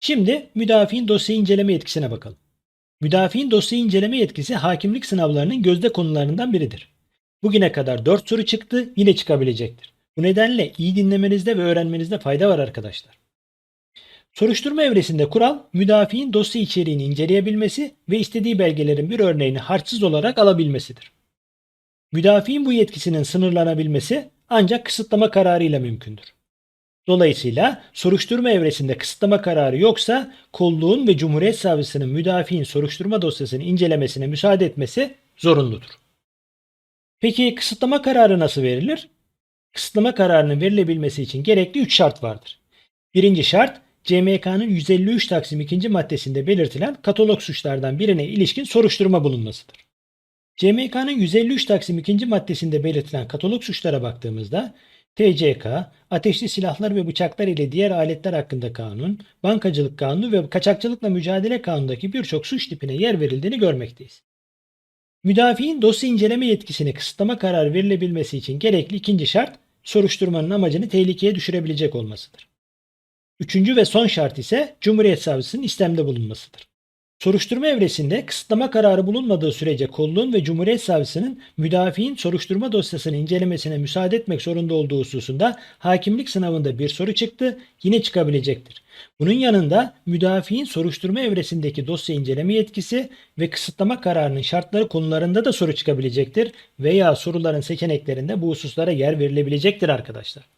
Şimdi müdafiin dosya inceleme yetkisine bakalım. Müdafiin dosya inceleme yetkisi hakimlik sınavlarının gözde konularından biridir. Bugüne kadar 4 soru çıktı, yine çıkabilecektir. Bu nedenle iyi dinlemenizde ve öğrenmenizde fayda var arkadaşlar. Soruşturma evresinde kural, müdafiin dosya içeriğini inceleyebilmesi ve istediği belgelerin bir örneğini harçsız olarak alabilmesidir. Müdafiin bu yetkisinin sınırlanabilmesi ancak kısıtlama kararıyla mümkündür. Dolayısıyla soruşturma evresinde kısıtlama kararı yoksa kolluğun ve Cumhuriyet Savcısının müdafiin soruşturma dosyasını incelemesine müsaade etmesi zorunludur. Peki kısıtlama kararı nasıl verilir? Kısıtlama kararının verilebilmesi için gerekli 3 şart vardır. Birinci şart CMK'nın 153 Taksim 2. maddesinde belirtilen katalog suçlardan birine ilişkin soruşturma bulunmasıdır. CMK'nın 153 Taksim 2. maddesinde belirtilen katalog suçlara baktığımızda TCK, ateşli silahlar ve bıçaklar ile diğer aletler hakkında kanun, bankacılık kanunu ve kaçakçılıkla mücadele kanundaki birçok suç tipine yer verildiğini görmekteyiz. Müdafiin dosya inceleme yetkisini kısıtlama kararı verilebilmesi için gerekli ikinci şart soruşturmanın amacını tehlikeye düşürebilecek olmasıdır. Üçüncü ve son şart ise Cumhuriyet Savcısının istemde bulunmasıdır. Soruşturma evresinde kısıtlama kararı bulunmadığı sürece kolluğun ve Cumhuriyet Savcısının müdafiin soruşturma dosyasını incelemesine müsaade etmek zorunda olduğu hususunda hakimlik sınavında bir soru çıktı, yine çıkabilecektir. Bunun yanında müdafiin soruşturma evresindeki dosya inceleme yetkisi ve kısıtlama kararının şartları konularında da soru çıkabilecektir veya soruların seçeneklerinde bu hususlara yer verilebilecektir arkadaşlar.